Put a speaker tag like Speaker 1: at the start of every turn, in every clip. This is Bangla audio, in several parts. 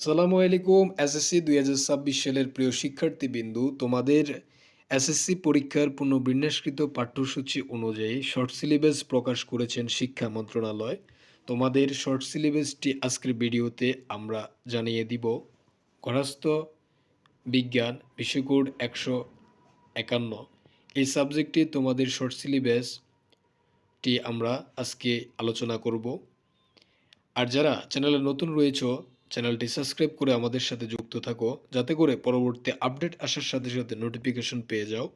Speaker 1: আসসালামু আলাইকুম, এসএসসি দুই হাজার ছাব্বিশ সালের প্রিয় শিক্ষার্থীবৃন্দু। তোমাদের এসএসসি পরীক্ষার পুনর্বিন্যাসকৃত পাঠ্যসূচি অনুযায়ী শর্ট সিলেবাস প্রকাশ করেছেন শিক্ষা মন্ত্রণালয়। তোমাদের শর্ট সিলেবাসটি আজকের ভিডিওতে আমরা জানিয়ে দিব। গণস্থ বিজ্ঞান বিষয়কোড একশো একান্ন। এই সাবজেক্টে তোমাদের শর্ট সিলেবাসটি আমরা আজকে আলোচনা করব। আর যারা চ্যানেলে নতুন রয়েছ চ্যানেলটি সাবস্ক্রাইব করে আমাদের সাথে যুক্ত থাকো, যাতে করে পরবর্তী আপডেট আসার সাথে সাথে নোটিফিকেশন পেয়ে যাও।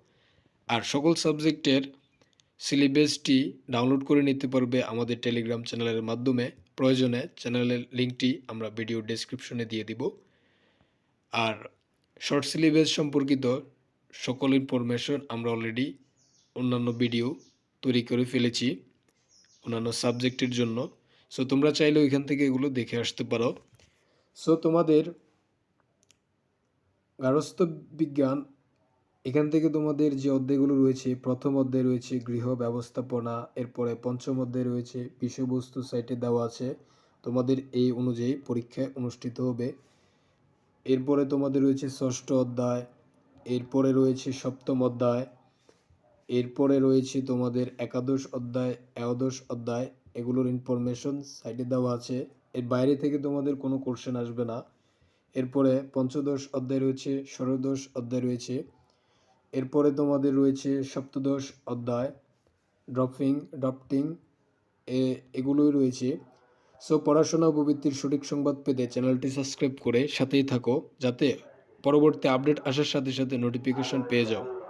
Speaker 1: আর সকল সাবজেক্টের সিলেবাসটি ডাউনলোড করে নিতে পারবে আমাদের টেলিগ্রাম চ্যানেলের মাধ্যমে। প্রয়োজনে চ্যানেলের লিঙ্কটি আমরা ভিডিও ডেসক্রিপশনে দিয়ে দিব। আর শর্ট সিলেবাস সম্পর্কিত সকল ইনফরমেশন আমরা অলরেডি অন্যান্য ভিডিও তৈরি করে ফেলেছি অন্যান্য সাবজেক্টের জন্য। সো তোমরা চাইলে ওইখান থেকে এগুলো দেখে আসতে পারো। সো তোমাদের গার্হস্থ্য বিজ্ঞান, এখান থেকে তোমাদের যে অধ্যায়গুলো রয়েছে, প্রথম অধ্যায় রয়েছে গৃহ ব্যবস্থাপনা, এরপরে পঞ্চম অধ্যায় রয়েছে বিষয়বস্তু সাইটে দেওয়া আছে। তোমাদের এই অনুযায়ী পরীক্ষায় অনুষ্ঠিত হবে। এরপরে তোমাদের রয়েছে ষষ্ঠ অধ্যায়, এরপরে রয়েছে সপ্তম অধ্যায়, এরপরে রয়েছে তোমাদের একাদশ অধ্যায় একাদশ অধ্যায়, এগুলোর ইনফরমেশন সাইটে দেওয়া আছে। এর বাইরে থেকে তোমাদের কোনো কোশ্চেন আসবে না। এরপরে পঞ্চদশ অধ্যায় রয়েছে, ষোড়দশ অধ্যায় রয়েছে। এরপরে তোমাদের রয়েছে সপ্তদশ অধ্যায়, ড্রপিং ড্রাফটিং এ, এগুলোই রয়েছে। সো পড়াশোনা ও প্রবৃত্তির সঠিক সংবাদ পেতে চ্যানেলটি সাবস্ক্রাইব করে সাথেই থাকো, যাতে পরবর্তী আপডেট আসার সাথে সাথে নোটিফিকেশন পেয়ে যাও।